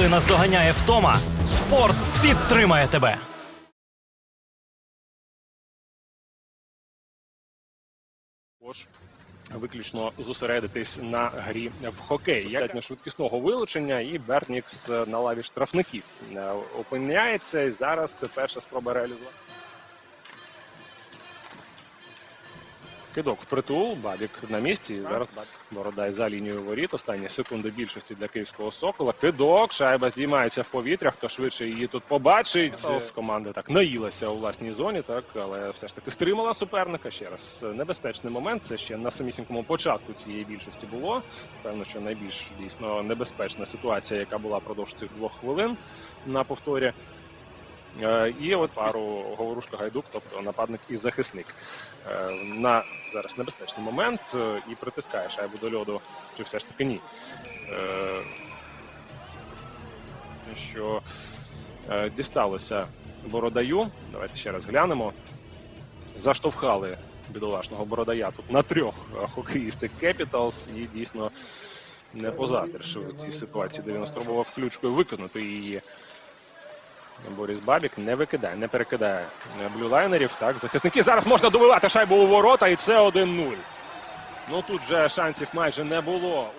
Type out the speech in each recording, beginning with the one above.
Коли наздоганяє втома, спорт підтримає тебе. Виключно зосередитись на грі в хокей. Достатньо швидкісного вилучення, і Бернікс на лаві штрафників е, опиняється. І зараз перша спроба реалізувати. Кидок в притул, Бабік на місці. І зараз Бородай за лінією воріт. Останні секунди більшості для київського сокола. Кидок, шайба здіймається в повітря. Хто швидше її тут побачить. З команди так наїлася у власній зоні, так але все ж таки стримала суперника. Ще раз небезпечний момент. Це ще на самісінькому початку цієї більшості було. Певно, що найбільш дійсно небезпечна ситуація, яка була продовж цих двох хвилин на повторі. Е, І от пару говорушка гайдук, тобто нападник і захисник. Е, На зараз небезпечний момент е, і притискає шайбу до льоду, чи все ж таки ні. Що дісталося Бородаю. Давайте ще раз глянемо. Заштовхали бідолашного Бородая тут на трьох е, хокеїсти Capitals і дійсно не позастриш в цій ситуації, де він спробував ключкою виконати її. Борис Бабік не викидає, не перекидає блюлайнерів. Так, захисники зараз можна добивати шайбу у ворота, і це 1-0. Ну тут же шансів майже не було.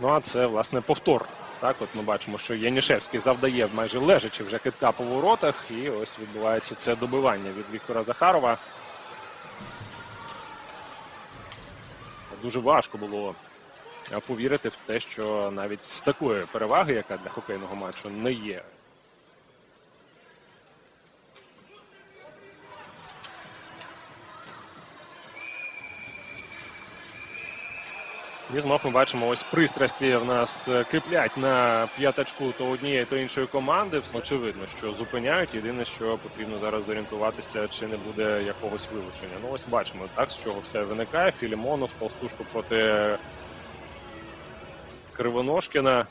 Ну а це власне повтор. Так, от ми бачимо, що Янішевський завдає майже лежачи вже китка по воротах, і ось відбувається це добивання від Віктора Захарова. Дуже важко було повірити в те, що навіть з такої переваги, яка для хокейного матчу не є, І знов ми бачимо, ось пристрасті в нас е, киплять на п'ятачку то однієї, то іншої команди. Очевидно, що зупиняють. Єдине, що потрібно зараз зорієнтуватися, чи не буде якогось вилучення. Ну ось бачимо, так з чого все виникає. Філімонов, толстушку проти Кривоножкіна.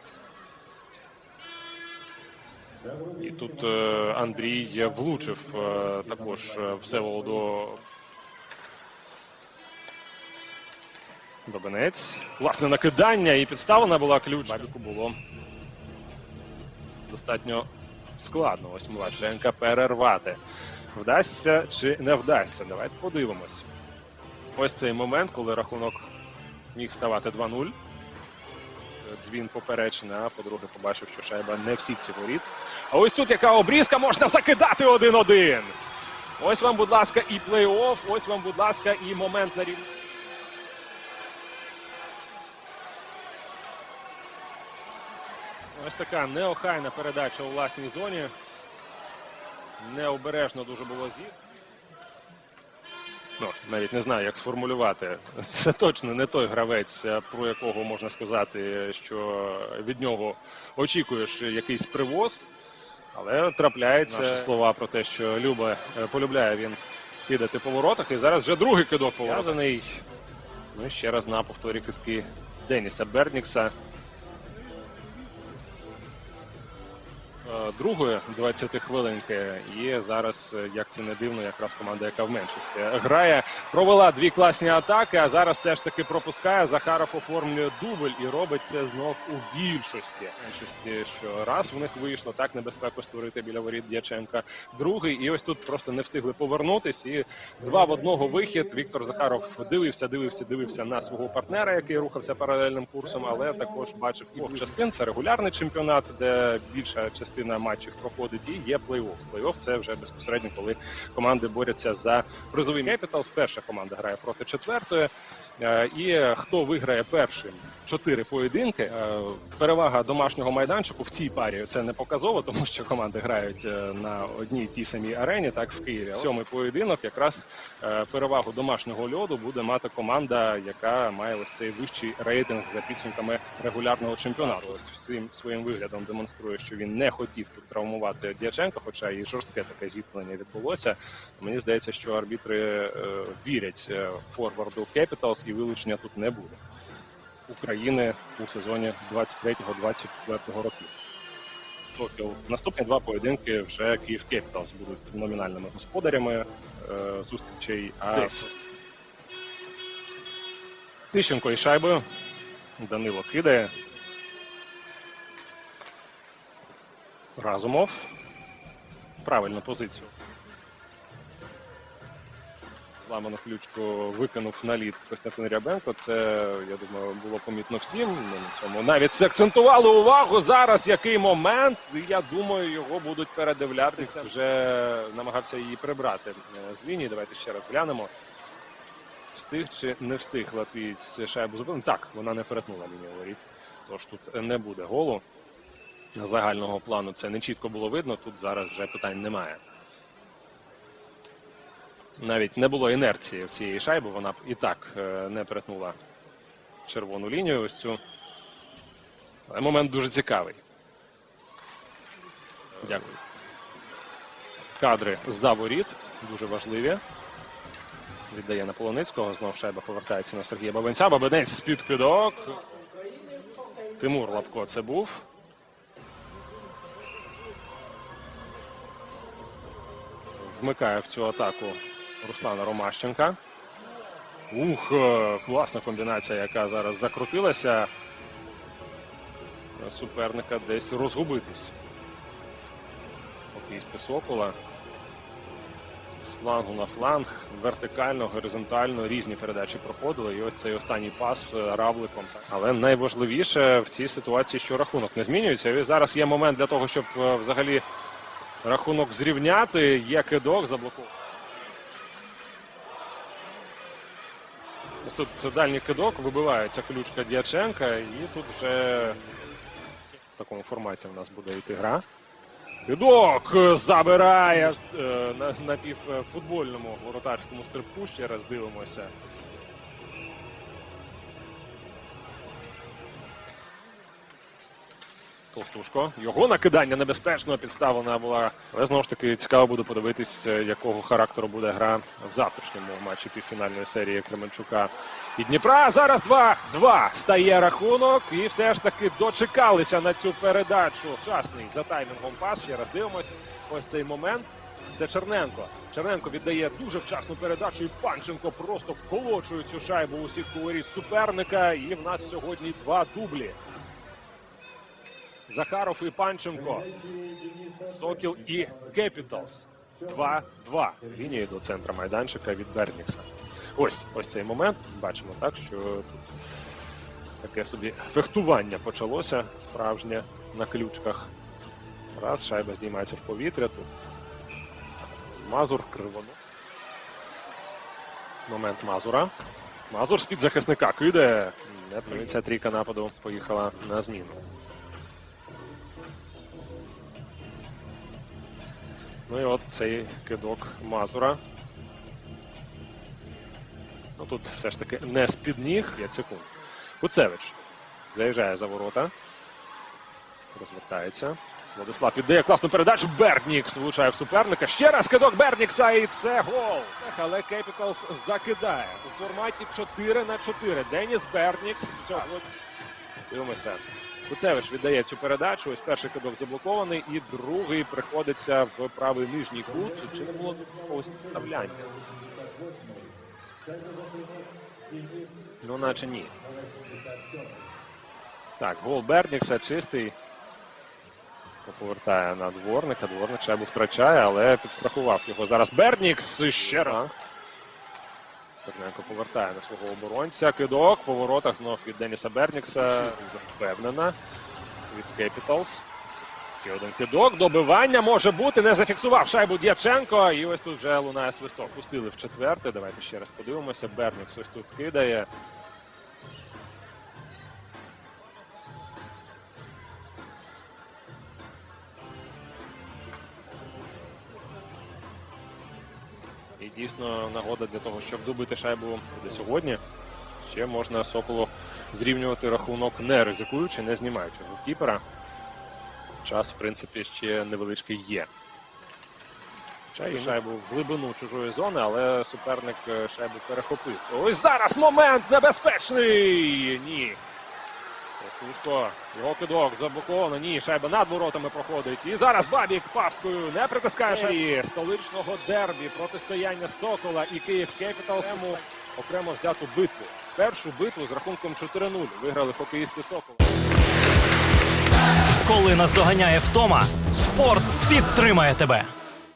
І тут е, Андрій влучив е, також Всеволоду Бабинець. Власне накидання і підставлена була ключ. Бабіку було достатньо складно. Ось НК перервати. Вдасться чи не вдасться? Давайте подивимось. Ось цей момент, коли рахунок міг ставати 2-0. Дзвін поперечний, а по-друге, побачив, що шайба не всі ці воріт. А ось тут яка обрізка можна закидати 1-1. Ось вам, будь ласка, і плей-офф, ось вам, будь ласка, і момент на рівні. Ось така неохайна передача у власній зоні. Необережно дуже було зі. Ну, навіть не знаю, як сформулювати. Це точно не той гравець, е, про якого можна сказати, що від нього очікуєш якийсь привоз. Але трапляються наші слова про те, що Люба е, полюбляє він кидати по воротах. І зараз вже другий кидок пов'язаний. Ну і ще раз на повторі китки Деніса Бернікса. Другої 20 хвилинки. І зараз, е, як це не дивно, якраз команда, яка в меншості грає, провела дві класні атаки. А зараз все ж таки пропускає. Захаров оформлює дубль і робить це знов у більшості. Меншості, що раз в них вийшло так небезпеку створити біля воріт Дяченка. Другий, і ось тут просто не встигли повернутись. І два в одного вихід. Віктор Захаров дивився, дивився, дивився на свого партнера, який рухався паралельним курсом, але також бачив і частин. Це регулярний чемпіонат, де більша частина матчів проходить, і є плей-офф. Плей-офф – це вже безпосередньо, коли команди борються за призовий Capitals. Перша команда грає проти четвертої. Е, І хто виграє першим чотири поєдинки, е, перевага домашнього майданчику в цій парі це не показово, тому що команди грають е, на одній тій самій арені, так в Києві. Сьомий поєдинок, якраз перевагу домашнього льоду буде мати команда, яка має ось цей вищий рейтинг за підсумками регулярного чемпіонату. Ось всім своїм виглядом демонструє, що він не хотів тут травмувати Дяченка, хоча і жорстке таке зіткнення відбулося. Мені здається, що арбітри вірять форварду Capitals і вилучення тут не буде. України у сезоні 23-24 років. Сокіл. Наступні два поєдинки вже Київ Capitals будуть номінальними господарями е, зустрічей. А Тищенко і шайбою. Данило кидає. Разумов. Правильну позицію. Зламану ключку викинув на лід Костянтин Рябенко. Це, я думаю, було помітно всім. Ми на цьому навіть акцентували увагу. Зараз який момент. Я думаю, його будуть передивлятися. Вже намагався її прибрати е, з лінії. Давайте ще раз глянемо. Встиг чи не встиг латвієць шайбу зупинити? Так, вона не перетнула лінію воріт. Тож тут не буде голу. Загального плану це не чітко було видно. Тут зараз вже питань немає. Навіть не було інерції в цієї шайби. Вона б і так е, не перетнула червону лінію. Ось цю. Але момент дуже цікавий. Дякую. Кадри за воріт дуже важливі. Віддає на Полоницького. Знов шайба повертається на Сергія Бабенця. Бабенець з-під кидок. Тимур Лапко це був. Вмикає в цю атаку Руслана Ромащенка. Ух, е, класна комбінація, яка зараз закрутилася. Суперника десь розгубитись. Хокеїсти Сокола. З флангу на фланг, вертикально, горизонтально різні передачі проходили. І ось цей останній пас е, равликом. Але найважливіше в цій ситуації, що рахунок не змінюється. І зараз є момент для того, щоб е, взагалі рахунок зрівняти. Є кидок заблокований. Тут дальній кидок, вибивається ключка Дяченка, і тут вже в такому форматі у нас буде йти гра. Кидок забирає е, на, на півфутбольному воротарському стрибку. Ще раз дивимося. Толстушко. Його накидання небезпечно підставлена була. Але знову ж таки цікаво буде подивитись, е, якого характеру буде гра в завтрашньому матчі півфінальної серії Кременчука і Дніпра. Зараз 2-2 стає рахунок. І все ж таки дочекалися на цю передачу. Вчасний за таймінгом пас. Ще раз дивимось. Ось цей момент. Це Черненко. Черненко віддає дуже вчасну передачу. І Панченко просто вколочує цю шайбу у сітку воріт суперника. І в нас сьогодні два дублі. Захаров і Панченко. Сокіл і Кепіталс. 2-2. Лінії до центра майданчика від Бернікса. Ось ось цей момент. Бачимо так, що тут таке собі фехтування почалося справжнє на ключках. Раз, шайба здіймається в повітря. Тут Мазур кривоно. Момент Мазура. Мазур з-під захисника кидає. Не трійка нападу поїхала на зміну. Ну і от цей кидок Мазура. Ну тут все ж таки не з-під ніг, 5 секунд. Куцевич заїжджає за ворота. Розвертається. Владислав віддає класну передачу. Бернікс влучає в суперника. Ще раз кидок Бернікса і це гол. Але Кепіталс закидає у форматі 4 на 4. Деніс Бернікс. Дивимося. Куцевич віддає цю передачу. Ось перший кидок заблокований, і другий приходиться в правий нижній кут. Чи не було якогось підставляння? Ну, наче ні. Так, гол Бернікса чистий. Повертає на дворника. Дворник шайбу втрачає, але підстрахував його. Зараз Бернікс ще раз. Черненко повертає на свого оборонця. Кидок по воротах знов від Деніса Бернікса. Дуже впевнена від Кепіталс. Ще один кидок. Добивання може бути. Не зафіксував шайбу Дяченко. І ось тут вже лунає свисток. Пустили в четверте. Давайте ще раз подивимося. Бернікс ось тут кидає. Дійсно нагода для того, щоб добити шайбу де сьогодні. Ще можна Соколу зрівнювати рахунок, не ризикуючи, не знімаючи голкіпера. Час, в принципі, ще невеличкий є. І шайбу в глибину чужої зони, але суперник е, шайбу перехопив. Ось зараз момент небезпечний! Ні. Тушко, його кидок заблоковано. Ні, шайба над воротами проходить. І зараз Бабік пасткою не притискає шайбі столичного дербі протистояння Сокола і Київ Кепіталс окремо взяту битву. Першу битву з рахунком 4-0 виграли хокеїсти Сокола. Коли Коли наздоганяє втома, спорт підтримає тебе.